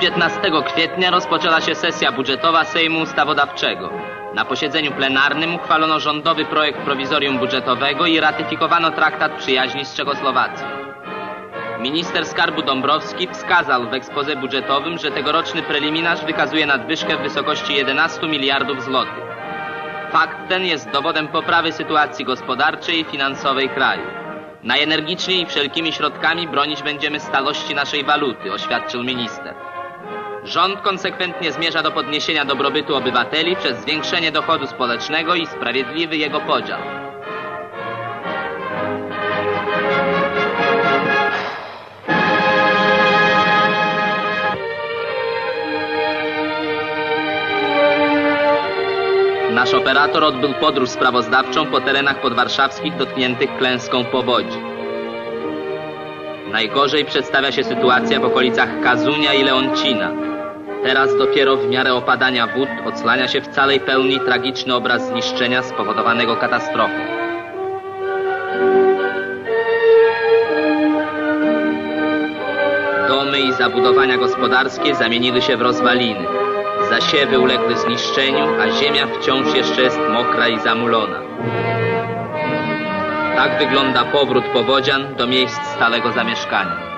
15 kwietnia rozpoczęła się sesja budżetowa Sejmu Ustawodawczego. Na posiedzeniu plenarnym uchwalono rządowy projekt prowizorium budżetowego i ratyfikowano traktat przyjaźni z Czechosłowacją. Minister Skarbu Dąbrowski wskazał w ekspoze budżetowym, że tegoroczny preliminarz wykazuje nadwyżkę w wysokości 11 miliardów złotych. Fakt ten jest dowodem poprawy sytuacji gospodarczej i finansowej kraju. Najenergiczniej wszelkimi środkami bronić będziemy stalości naszej waluty, oświadczył minister. Rząd konsekwentnie zmierza do podniesienia dobrobytu obywateli przez zwiększenie dochodu społecznego i sprawiedliwy jego podział. Nasz operator odbył podróż sprawozdawczą po terenach podwarszawskich dotkniętych klęską powodzi. Najgorzej przedstawia się sytuacja w okolicach Kazunia i Leoncina. Teraz dopiero w miarę opadania wód odsłania się w całej pełni tragiczny obraz zniszczenia spowodowanego katastrofą. Domy i zabudowania gospodarskie zamieniły się w rozwaliny. Zasiewy uległy zniszczeniu, a ziemia wciąż jeszcze jest mokra i zamulona. Tak wygląda powrót powodzian do miejsc stałego zamieszkania.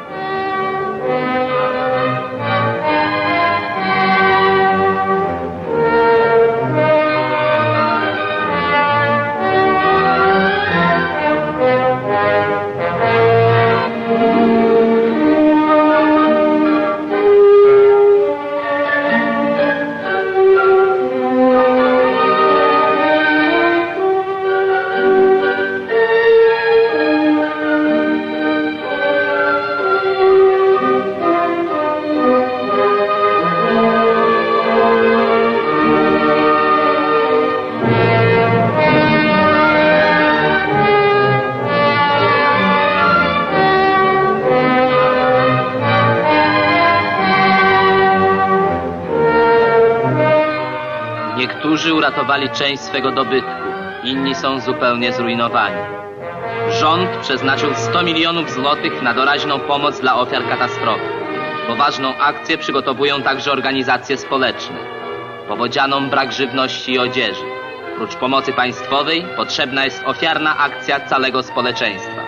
Niektórzy uratowali część swego dobytku, inni są zupełnie zrujnowani. Rząd przeznaczył 100 milionów złotych na doraźną pomoc dla ofiar katastrofy. Poważną akcję przygotowują także organizacje społeczne. Powodzianom brak żywności i odzieży. Prócz pomocy państwowej potrzebna jest ofiarna akcja całego społeczeństwa.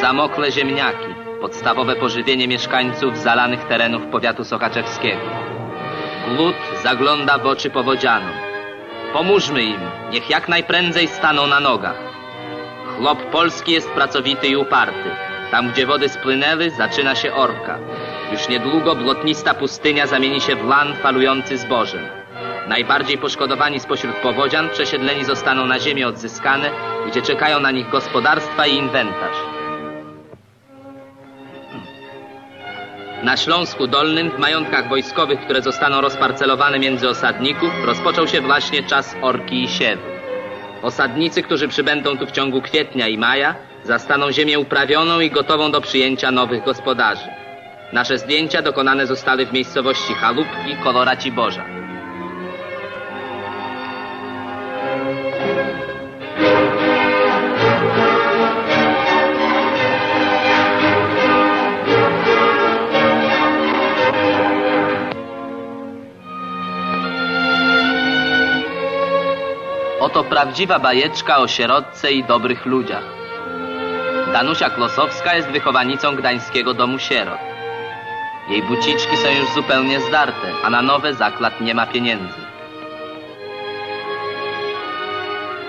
Zamokle ziemniaki, podstawowe pożywienie mieszkańców zalanych terenów powiatu sokaczewskiego. Głód zagląda w oczy powodzianom. Pomóżmy im, niech jak najprędzej staną na nogach. Chłop polski jest pracowity i uparty. Tam, gdzie wody spłynęły, zaczyna się orka. Już niedługo błotnista pustynia zamieni się w lan falujący zbożem. Najbardziej poszkodowani spośród powodzian przesiedleni zostaną na ziemię odzyskane, gdzie czekają na nich gospodarstwa i inwentarz. Na Śląsku Dolnym, w majątkach wojskowych, które zostaną rozparcelowane między osadników, rozpoczął się właśnie czas orki i siewu. Osadnicy, którzy przybędą tu w ciągu kwietnia i maja, zastaną ziemię uprawioną i gotową do przyjęcia nowych gospodarzy. Nasze zdjęcia dokonane zostały w miejscowości Chalupki, Koloraci Boża. Prawdziwa bajeczka o sierotce i dobrych ludziach. Danusia Klosowska jest wychowanicą Gdańskiego Domu Sierot. Jej buciczki są już zupełnie zdarte, a na nowe zaklad nie ma pieniędzy.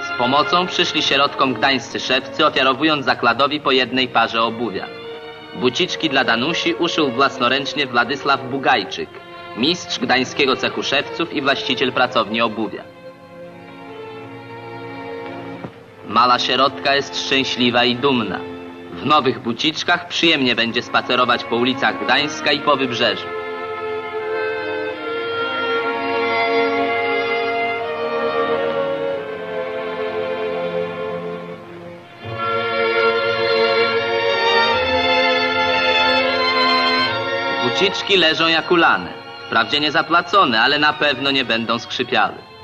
Z pomocą przyszli sierotkom gdańscy szewcy, ofiarowując zakladowi po jednej parze obuwia. Buciczki dla Danusi uszył własnoręcznie Władysław Bugajczyk, mistrz gdańskiego cechu szewców i właściciel pracowni obuwia. Mala sierotka jest szczęśliwa i dumna. W nowych buciczkach przyjemnie będzie spacerować po ulicach Gdańska i po wybrzeżu. Buciczki leżą jak ulane. Wprawdzie nie ale na pewno nie będą skrzypiały.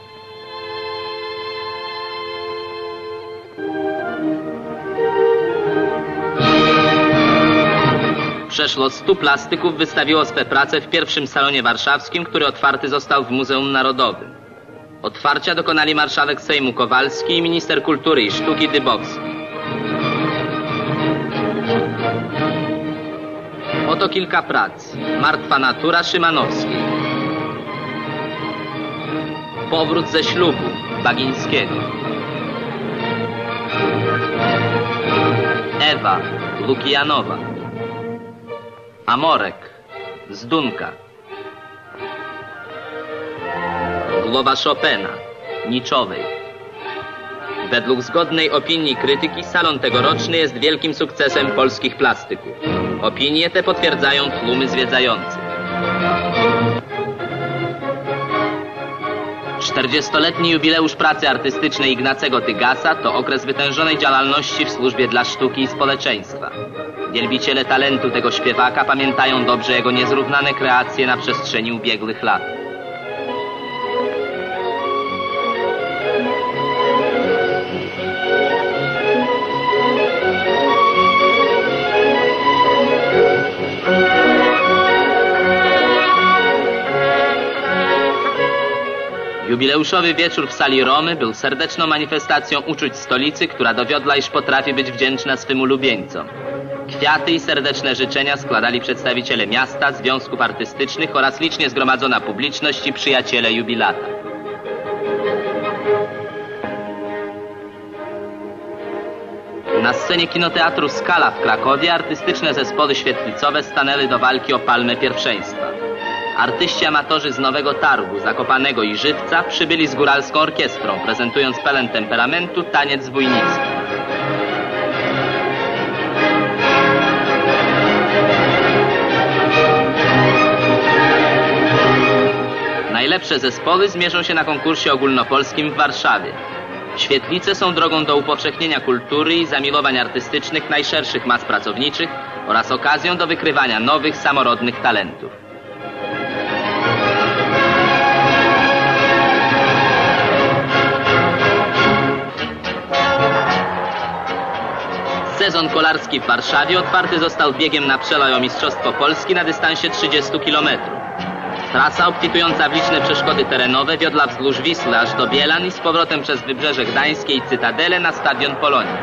Przeszło 100 plastyków wystawiło swe prace w pierwszym salonie warszawskim, który otwarty został w Muzeum Narodowym. Otwarcia dokonali marszałek Sejmu Kowalski i minister kultury i sztuki Dybowski. Oto kilka prac. Martwa natura Szymanowskiej. Powrót ze ślubu Bagińskiego. Ewa Lukijanowa. Amorek z Dunka. Głowa Chopina, Niczowej. Według zgodnej opinii krytyki salon tegoroczny jest wielkim sukcesem polskich plastyków. Opinie te potwierdzają tłumy zwiedzających. 40-letni jubileusz pracy artystycznej Ignacego Tygasa to okres wytężonej działalności w służbie dla sztuki i społeczeństwa. Wielbiciele talentu tego śpiewaka pamiętają dobrze jego niezrównane kreacje na przestrzeni ubiegłych lat. Jubileuszowy wieczór w sali Romy był serdeczną manifestacją uczuć stolicy, która dowiodła, iż potrafi być wdzięczna swym ulubieńcom. Kwiaty i serdeczne życzenia składali przedstawiciele miasta, związków artystycznych oraz licznie zgromadzona publiczność i przyjaciele jubilata. Na scenie kinoteatru Skala w Krakowie artystyczne zespoły świetlicowe stanęły do walki o palmę pierwszeństwa. Artyści amatorzy z Nowego Targu, Zakopanego i Żywca przybyli z góralską orkiestrą, prezentując pełen temperamentu taniec wójnicki. Najlepsze zespoły zmierzą się na konkursie ogólnopolskim w Warszawie. Świetlice są drogą do upowszechnienia kultury i zamilowań artystycznych najszerszych mas pracowniczych oraz okazją do wykrywania nowych, samorodnych talentów. Sezon kolarski w Warszawie otwarty został biegiem na przeloj o Mistrzostwo Polski na dystansie 30 km. Trasa obfitująca w liczne przeszkody terenowe wiodła wzdłuż Wisły aż do Bielan i z powrotem przez Wybrzeże Gdańskie i Cytadele na stadion Polonia.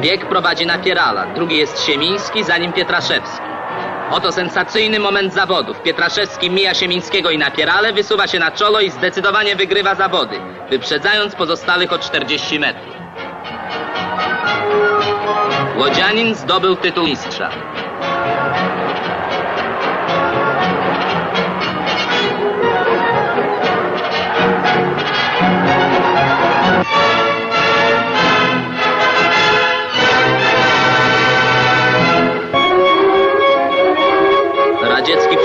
Bieg prowadzi na Pierala, drugi jest Siemiński, za nim Pietraszewski. Oto sensacyjny moment zawodów. Pietraszewski mija Siemińskiego i na Pierale, wysuwa się na czolo i zdecydowanie wygrywa zawody, wyprzedzając pozostałych o 40 metrów. Łodzianin zdobył tytuł mistrza.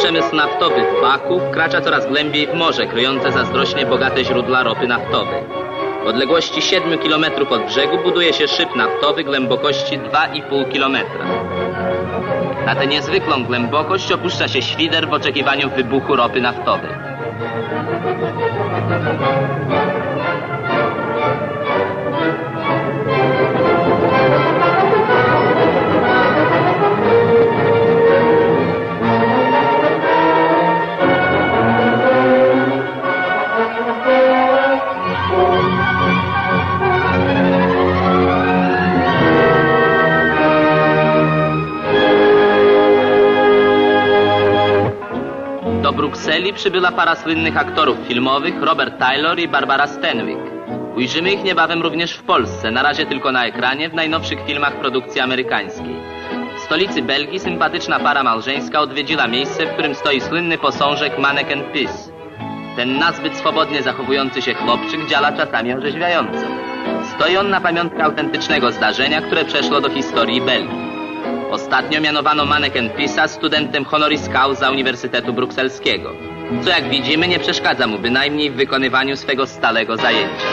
Przemysł naftowy w Baku wkracza coraz głębiej w morze, kryjące zazdrośnie bogate źródła ropy naftowej. W odległości 7 km od brzegu buduje się szyb naftowy głębokości 2,5 km. Na tę niezwykłą głębokość opuszcza się świder w oczekiwaniu wybuchu ropy naftowej. Do Brukseli przybyła para słynnych aktorów filmowych Robert Taylor i Barbara Stanwyck. Ujrzymy ich niebawem również w Polsce, na razie tylko na ekranie w najnowszych filmach produkcji amerykańskiej. W stolicy Belgii sympatyczna para małżeńska odwiedziła miejsce, w którym stoi słynny posążek Manneken Pis. Ten nazbyt swobodnie zachowujący się chłopczyk działa czasami orzeźwiająco. Stoi on na pamiątkę autentycznego zdarzenia, które przeszło do historii Belgii. Ostatnio mianowano maneken Pisa studentem honoris causa Uniwersytetu Brukselskiego, co jak widzimy nie przeszkadza mu bynajmniej w wykonywaniu swego stałego zajęcia.